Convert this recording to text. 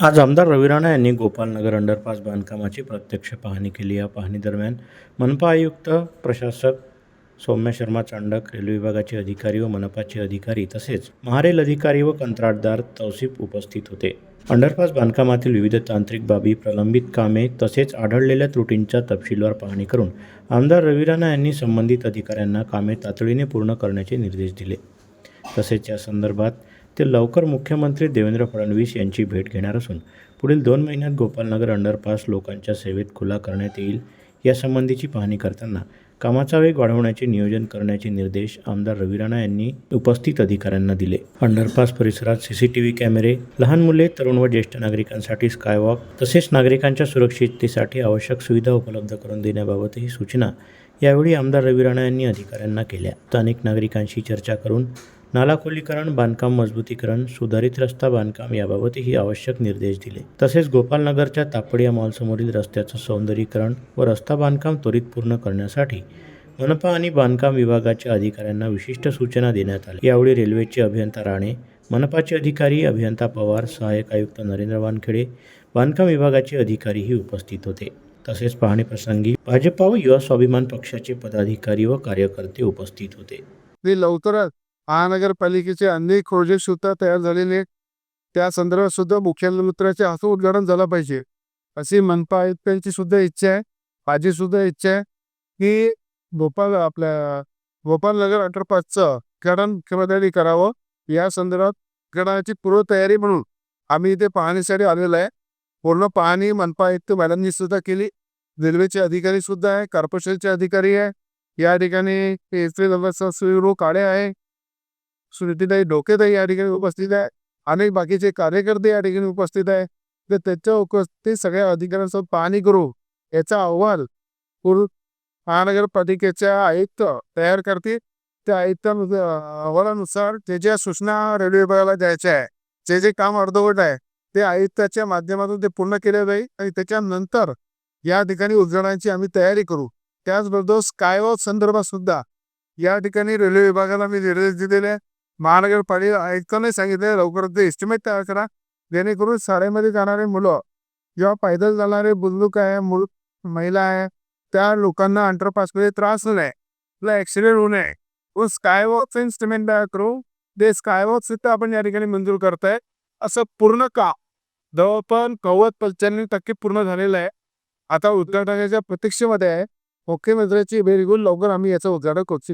आज आमदार रवी राणा यांनी गोपालनगर अंडरपास बांधकामाची प्रत्यक्ष पाहणी केली. या पाहणीदरम्यान मनपा आयुक्त प्रशासक सौम्य शर्मा चांडक रेल्वे विभागाचे अधिकारी व मनपाचे अधिकारी तसेच महारेल अधिकारी व कंत्राटदार तौसिफ उपस्थित होते. अंडरपास बांधकामातील विविध तांत्रिक बाबी प्रलंबित कामे तसेच आढळलेल्या त्रुटींच्या तपशीलवार पाहणी करून आमदार रवी राणा यांनी संबंधित अधिकाऱ्यांना कामे तातडीने पूर्ण करण्याचे निर्देश दिले. तसेच या संदर्भात ते लवकर मुख्यमंत्री देवेंद्र फडणवीस यांची भेट घेणार असून पुढील दोन महिन्यात गोपालनगर अंडरपास लोकांच्या सेवेत खुला करण्यात येईल यासंबंधीची पाहणी करताना कामाचा वेग वाढवण्याचे नियोजन करण्याचे निर्देश आमदार रवी राणा यांनी उपस्थित अधिकाऱ्यांना दिले. अंडरपास परिसरात सीसीटीव्ही कॅमेरे लहान मुले तरुण व ज्येष्ठ नागरिकांसाठी स्कायवॉक तसेच नागरिकांच्या सुरक्षिततेसाठी आवश्यक सुविधा उपलब्ध करून देण्याबाबतही सूचना यावेळी आमदार रवी राणा यांनी अधिकाऱ्यांना केल्या. स्थानिक नागरिकांशी चर्चा करून नाला खोलीकरण बांधकाम मजबूतीकरण सुधारित रस्ता बांधकाम याबाबतही आवश्यक निर्देश दिले. तसेच गोपालनगरच्या तापडिया मॉलसमोरील रस्त्याचं सौंदर्यीकरण व रस्ता बांधकाम त्वरित पूर्ण करण्यासाठी मनपा आणि बांधकाम विभागाच्या अधिकाऱ्यांना विशिष्ट सूचना देण्यात आल्या. यावेळी रेल्वेचे अभियंता राणे मनपाचे अधिकारी अभियंता पवार सहाय्यक आयुक्त नरेंद्र वानखेडे बांधकाम विभागाचे अधिकारीही उपस्थित होते. तसेच पाहणीप्रसंगी भाजपा व युवा स्वाभिमान पक्षाचे पदाधिकारी व कार्यकर्ते उपस्थित होते. ते लवकरच महानगरपालिकेचे अनेक प्रोजेक्ट सुद्धा तयार झालेले आहेत. त्या संदर्भात सुद्धा मुख्यमंत्र्याचे असं उद्घाटन झालं पाहिजे. अशी मनपा आयुक्तांची सुद्धा इच्छा आहे. माझी सुद्धा इच्छा आहे की भोपाळ आपल्या गोपालनगर अंडरपासचं उद्घाटन मुख्यमंत्र्यांनी करावं. या संदर्भात उद्घाटनाची पूर्वतयारी म्हणून आम्ही इथे पाहणीसाठी आलेलो आहे. पूर्ण पाहणी मनपा आयुक्त मॅडमनी सुद्धा केली. रेल्वेचे अधिकारी सुद्धा आहे कॉर्पोरेशनचे अधिकारी आहे. या ठिकाणी एस टी काळे आहे. सुनीतीताई डोकेताई या ठिकाणी उपस्थित आहे अनेक बाकीचे कार्यकर्ते या ठिकाणी उपस्थित आहे तर त्याच्या उपस्थित सगळ्या अधिकाऱ्यांसोबत पाहणी करू। याचा अहवाल पूर्व महानगरपालिकेच्या आयुक्त तयार करतील। त्या आयुक्त अहवालानुसार त्याच्या सूचना रेल्वे विभागाला द्यायच्या आहे जे जे काम अर्धवट आहे ते आयुक्ताच्या माध्यमातून ते पूर्ण केले जाईल आणि त्याच्यानंतर या ठिकाणी उद्घाटनाची आम्ही तयारी करू. त्याचबरोबर स्कायवॉक संदर्भात सुद्धा या ठिकाणी रेल्वे विभागाला मी निर्देश दिलेले आहे. महानगरपालिका आयुक्तांनी सांगितले लवकरच ते एस्टिमेट तयार करा. जेणेकरून शाळेमध्ये जाणारे मुलं किंवा पैदल जाणारे बुजुर्ग आहे मुल महिला आहे त्या लोकांना अंडरपासमध्ये त्रास होऊ नये किंवा ॲक्सिडेंट होऊ नये. व स्कायवॉकचं इन्स्ट्रुमेंट तयार करू. ते स्कायवॉक सुद्धा आपण या ठिकाणी मंजूर करताय. असं पूर्ण काम जवळपास नव्वद पंच्याण्णव टक्के पूर्ण झालेलं आहे. आता उद्घाटनाच्या प्रतीक्षेमध्ये आहे. मुख्यमंत्र्यांची भेट घेऊन लवकर आम्ही याचं उद्घाटन करू.